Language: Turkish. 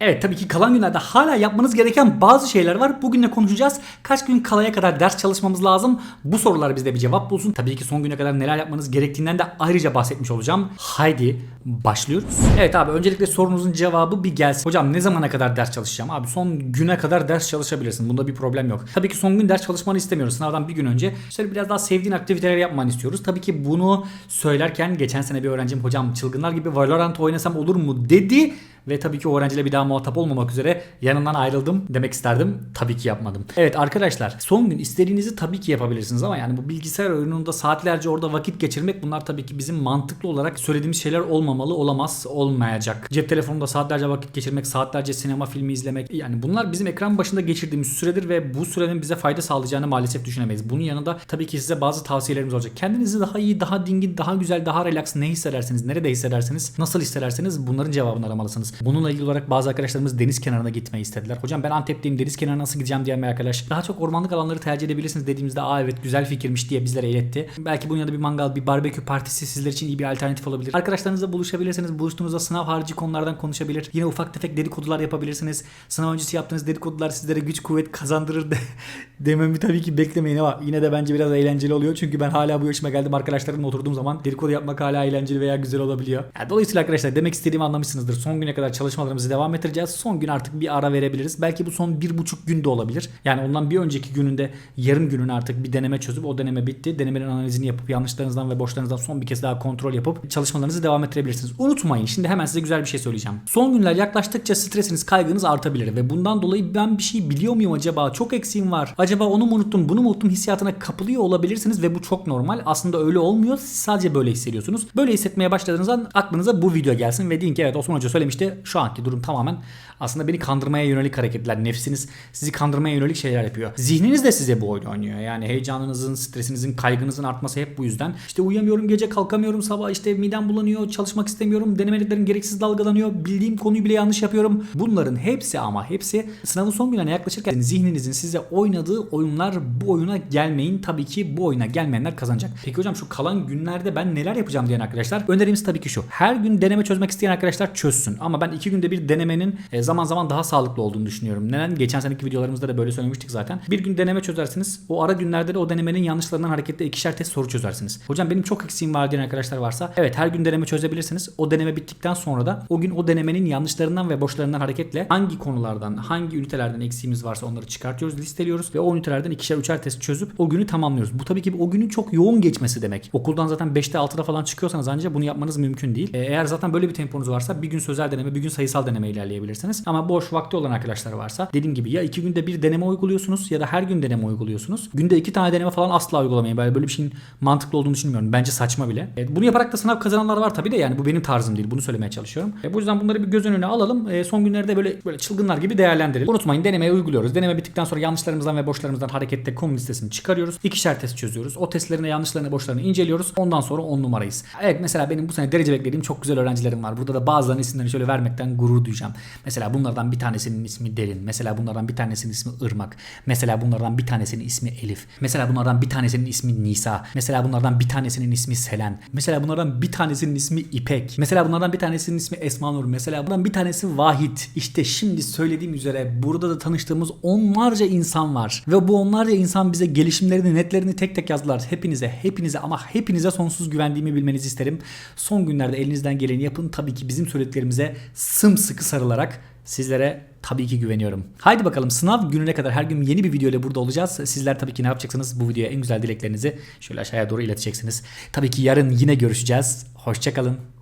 Evet tabii ki kalan günlerde hala yapmanız gereken bazı şeyler var. Bugün de konuşacağız. Kaç gün kalaya kadar ders çalışmamız lazım? Bu sorular bizde bir cevap bulsun. Tabii ki son güne kadar neler yapmanız gerektiğinden de ayrıca bahsetmiş olacağım. Haydi başlıyoruz. Evet abi öncelikle sorunuzun cevabı bir gelsin. Hocam ne zamana kadar ders çalışacağım? Abi son güne kadar ders çalışabilirsin. Bunda bir problem yok. Tabii ki son gün ders çalışmanı istemiyoruz. Sınavdan bir gün önce şöyle biraz daha sevdiğin aktiviteler yapmanı istiyoruz. Tabii ki bunu söylerken geçen sene bir öğrencim hocam çılgınlar gibi Valorant oynasam olur mu dedi. Ve tabii ki o öğrenciyle bir daha muhatap olmamak üzere yanından ayrıldım demek isterdim. Tabii ki yapmadım. Evet arkadaşlar son gün istediğinizi tabii ki yapabilirsiniz ama yani bu bilgisayar oyununda saatlerce orada vakit geçirmek bunlar tabii ki bizim mantıklı olarak söylediğimiz şeyler olmamalı, olamaz, olmayacak. Cep telefonunda saatlerce vakit geçirmek, saatlerce sinema filmi izlemek yani bunlar bizim ekran başında geçirdiğimiz süredir ve bu sürenin bize fayda sağlayacağını maalesef düşünemeyiz. Bunun yanında tabii ki size bazı tavsiyelerimiz olacak. Kendinizi daha iyi, daha dingin, daha güzel, daha relax ne hissedersiniz, nerede hissedersiniz, nasıl hissedersiniz bunların cevabını aramalısınız. Bununla ilgili olarak bazı arkadaşlarımız deniz kenarına gitmeyi istediler. Hocam ben Antep'teyim deniz kenarına nasıl gideceğim diyen bir arkadaş. Daha çok ormanlık alanları tercih edebilirsiniz dediğimizde aa evet güzel fikirmiş diye bizlere iletti. Belki bunun yanında bir mangal, bir barbekü partisi sizler için iyi bir alternatif olabilir. Arkadaşlarınızla buluşabilirsiniz. Buluştuğunuzda sınav harici konulardan konuşabilir. Yine ufak tefek dedikodular yapabilirsiniz. Sınav öncesi yaptığınız dedikodular sizlere güç kuvvet kazandırır de dememi tabii ki beklemeyin ama yine de bence biraz eğlenceli oluyor. Çünkü ben hala bu yaşıma geldim arkadaşlarımla oturduğum zaman dedikodu yapmak hala eğlenceli veya güzel olabiliyor. Yani dolayısıyla arkadaşlar demek istediğimi anlamışsınızdır. Son güne kadar çalışmalarımızı devam ettireceğiz. Son gün artık bir ara verebiliriz. Belki bu son bir buçuk gün de olabilir. Yani ondan bir önceki gününde yarım günün artık bir deneme çözüp o deneme bitti. Denemenin analizini yapıp yanlışlarınızdan ve boşlarınızdan son bir kez daha kontrol yapıp çalışmalarınızı devam ettirebilirsiniz. Unutmayın şimdi hemen size güzel bir şey söyleyeceğim. Son günler yaklaştıkça stresiniz, kaygınız artabilir ve bundan dolayı ben bir şey biliyor muyum acaba? Çok eksiğim var. Acaba onu mu unuttum, bunu mu unuttum hissiyatına kapılıyor olabilirsiniz ve bu çok normal. Aslında öyle olmuyor. Siz sadece böyle hissediyorsunuz. Böyle hissetmeye başladığınızda aklınıza bu video gelsin ve deyin ki evet Osman Hoca söylemişti. Şu anki durum tamamen aslında beni kandırmaya yönelik hareketler. Nefsiniz sizi kandırmaya yönelik şeyler yapıyor. Zihniniz de size bu oyunu oynuyor. Yani heyecanınızın, stresinizin, kaygınızın artması hep bu yüzden. İşte uyuyamıyorum gece kalkamıyorum sabah işte midem bulanıyor çalışmak istemiyorum denemeliklerim gereksiz dalgalanıyor bildiğim konuyu bile yanlış yapıyorum. Bunların hepsi ama hepsi sınavın son günlerine yaklaşırken zihninizin size oynadığı oyunlar bu oyuna gelmeyin. Tabii ki bu oyuna gelmeyenler kazanacak. Peki hocam şu kalan günlerde ben neler yapacağım diyen arkadaşlar önerimiz tabii ki şu. Her gün deneme çözmek isteyen arkadaşlar çözsün. Ama ben iki günde bir denemenin e, zaman zaman daha sağlıklı olduğunu düşünüyorum. Neden? Geçen seneki videolarımızda da böyle söylemiştik zaten. Bir gün deneme çözersiniz. O ara günlerde de o denemenin yanlışlarından hareketle ikişer test soru çözersiniz. Hocam benim çok eksiğim var diyen arkadaşlar varsa evet her gün deneme çözebilirsiniz. O deneme bittikten sonra da o gün o denemenin yanlışlarından ve boşlarından hareketle hangi konulardan, hangi ünitelerden eksiğimiz varsa onları çıkartıyoruz, listeliyoruz ve o ünitelerden ikişer üçer test çözüp o günü tamamlıyoruz. Bu tabii ki o günün çok yoğun geçmesi demek. Okuldan zaten 5'te 6'da falan çıkıyorsanız ancak bunu yapmanız mümkün değil. E, Eğer zaten böyle bir temponuz varsa bir gün sözel deneme, bir gün sayısal deneme ilerleyebilirsiniz. Ama boş vakti olan arkadaşlar varsa dediğim gibi ya iki günde bir deneme uyguluyorsunuz ya da her gün deneme uyguluyorsunuz. Günde iki tane deneme falan asla uygulamayın. Böyle, böyle bir şeyin mantıklı olduğunu düşünmüyorum. Bence saçma bile. E, bunu yaparak da sınav kazananlar var tabii de yani bu benim tarzım değil. Bunu söylemeye çalışıyorum. E, bu yüzden bunları bir göz önüne alalım. E, son günlerde böyle böyle çılgınlar gibi değerlendirelim. Unutmayın denemeyi uyguluyoruz. Deneme bittikten sonra yanlışlarımızdan ve boşlarımızdan hareketle konu listesini çıkarıyoruz. İkişer test çözüyoruz. O testlerine yanlışlarını boşlarını inceliyoruz. Ondan sonra 10 numarayız. Evet mesela benim bu sene derece beklediğim çok güzel öğrencilerim var. Burada da bazılarının isimlerini şöyle vermekten gurur duyacağım. Mesela bunlardan bir tanesinin ismi Derin. Mesela bunlardan bir tanesinin ismi Irmak. Mesela bunlardan bir tanesinin ismi Elif. Mesela bunlardan bir tanesinin ismi Nisa. Mesela bunlardan bir tanesinin ismi Selen. Mesela bunlardan bir tanesinin ismi İpek. Mesela bunlardan bir tanesinin ismi Esma Nur. Mesela bundan bir tanesi Vahit. İşte şimdi söylediğim üzere burada da tanıştığımız onlarca insan var. Ve bu onlarca insan bize gelişimlerini, netlerini tek tek yazdılar. Hepinize, hepinize ama hepinize sonsuz güvendiğimi bilmenizi isterim. Son günlerde elinizden geleni yapın. Tabii ki bizim söylediklerimize sımsıkı sarılarak sizlere tabii ki güveniyorum. Haydi bakalım sınav gününe kadar her gün yeni bir video ile burada olacağız. Sizler tabii ki ne yapacaksınız? Bu videoya en güzel dileklerinizi şöyle aşağıya doğru ileteceksiniz. Tabii ki yarın yine görüşeceğiz. Hoşçakalın.